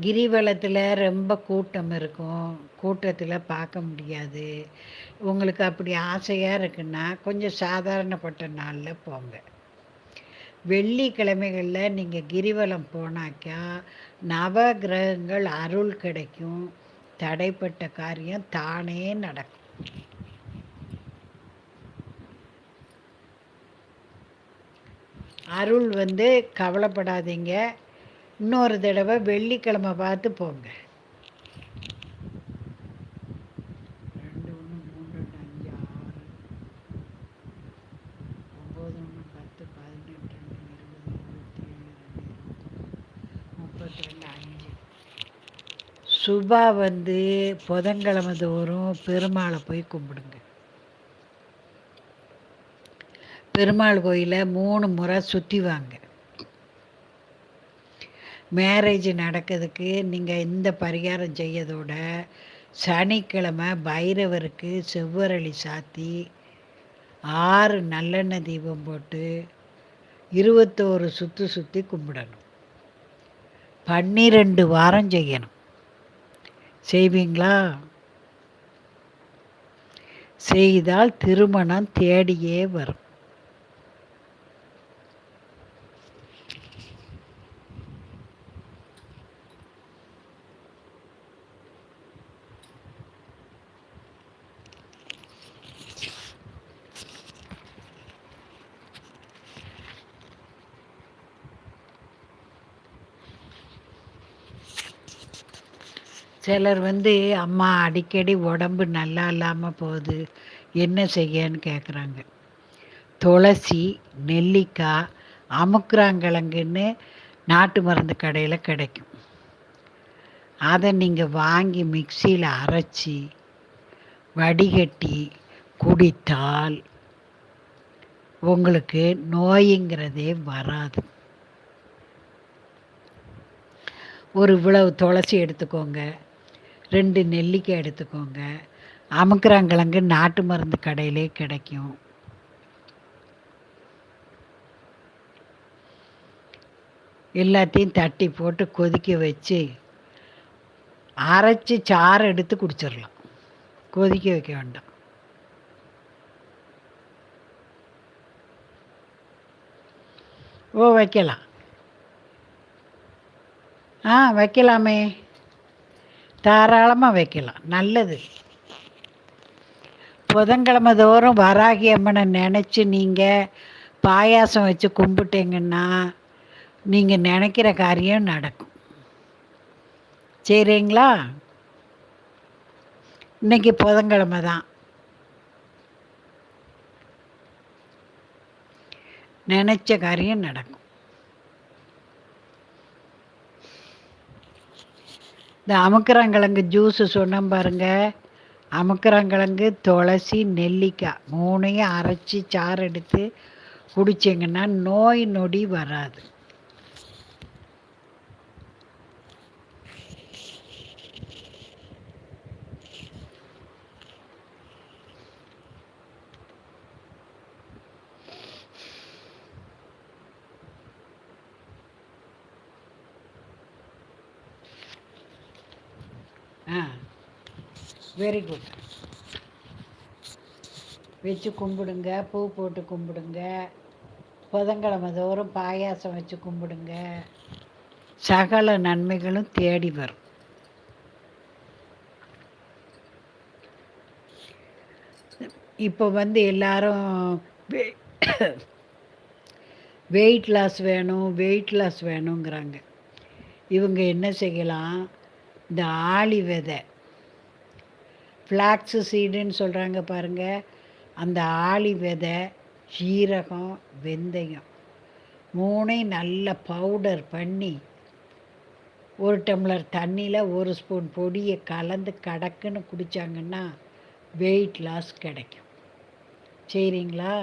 கிரிவலத்தில் ரொம்ப கூட்டம் இருக்கும். கூட்டத்தில் பார்க்க முடியாது. உங்களுக்கு அப்படி ஆசையாக இருக்குன்னா கொஞ்சம் சாதாரணப்பட்ட நாளில் போங்க. வெள்ளிக்கிழமைகளில் நீங்கள் கிரிவலம் போனாக்கா நவ கிரகங்கள் அருள் கிடைக்கும். தடைப்பட்ட காரியம் தானே நடக்கும். அருள் வந்து கவலைப்படாதீங்க. இன்னொரு தடவை வெள்ளிக்கிழமை பார்த்து போங்க. ரெண்டு ஒன்று மூணு ரெண்டு அஞ்சு ஆறு. ஒம்பது ஒன்று பத்து பதினெட்டு ரெண்டு இருபது இருபத்தி ஏழு ரெண்டு முப்பத்தி ரெண்டு அஞ்சு. சுபா வந்து புதன்கிழமை தோறும் பெருமாளை போய் கும்பிடுங்க. பெருமாள் கோயிலை மூணு முறை சுற்றி வாங்க. மேரேஜ் நடக்கிறதுக்கு நீங்கள் இந்த பரிகாரம் செய்யதோட சனிக்கிழமை பைரவருக்கு செவ்வரளி சாத்தி ஆறு நல்லெண்ணெய் தீபம் போட்டு இருபத்தோரு சுற்றி சுற்றி கும்பிடணும். பன்னிரெண்டு வாரம் செய்யணும். செய்வீங்களா? செய்தால் திருமணம் தேடியே வரும். சிலர் வந்து அம்மா அடிக்கடி உடம்பு நல்லா இல்லாமல் போகுது. என்ன செய்யன்னு கேட்குறாங்க துளசி நெல்லிக்காய் அமுக்குறாங்கிழங்குன்னு நாட்டு மருந்து கடையில் கிடைக்கும். அதை நீங்கள் வாங்கி மிக்சியில் அரைச்சி வடிகட்டி குடித்தால் உங்களுக்கு நோய்ங்கிறதே வராது. ஒரு இவ்வளவு துளசி எடுத்துக்கோங்க. ரெண்டு நெல்லிக்காய் எடுத்துக்கோங்க. அமுக்கிறாங்கிழங்கு நாட்டு மருந்து கடையிலே கிடைக்கும். எல்லாத்தையும் தட்டி போட்டு கொதிக்க வச்சு அரைச்சி சாறு எடுத்து குடிச்சிடலாம். கொதிக்க வைக்க வேண்டாம். ஓ வைக்கலாம். ஆ வைக்கலாமே. தாராளமாக வைக்கலாம். நல்லது. புதன்கிழமை தோறும் வராகி அம்மனை நினச்சி நீங்கள் பாயாசம் வச்சு கும்பிட்டீங்கன்னா நீங்கள் நினைக்கிற காரியம் நடக்கும். சரிங்களா? இன்னைக்கு புதன்கிழமை தான். நினச்ச காரியம் நடக்கும். இந்த அமுக்கரங்கிழங்கு ஜூஸு சொன்னேன் பாருங்க. அமுக்கரங்கிழங்கு துளசி நெல்லிக்காய் மூணையும் அரைச்சி சாறு எடுத்து குடிச்சிங்கன்னா நோய் நொடி வராது. ஆ. வெரி குட் வச்சு கும்பிடுங்க பூ போட்டு கும்பிடுங்க. புதன்கிழமை தோறும் பாயாசம் வச்சு கும்பிடுங்க. சகல நன்மைகளும் தேடி வரும். இப்போ வந்து எல்லாரும் வெயிட் லாஸ் வேணும் வெயிட் லாஸ் வேணுங்கிறாங்க. இவங்க என்ன செய்யலாம்? இந்த ஆளி விதை. ஃப்ளாக்ஸு சீடுன்னு சொல்கிறாங்க பாருங்கள் அந்த ஆளி விதை சீரகம் வெந்தயம் மூணையும் நல்ல பவுடர் பண்ணி ஒரு டம்ளர் தண்ணியில் ஒரு ஸ்பூன் பொடியை கலந்து கடக்குன்னு குடித்தாங்கன்னா வெயிட் லாஸ் கிடைக்கும். சரிங்களா?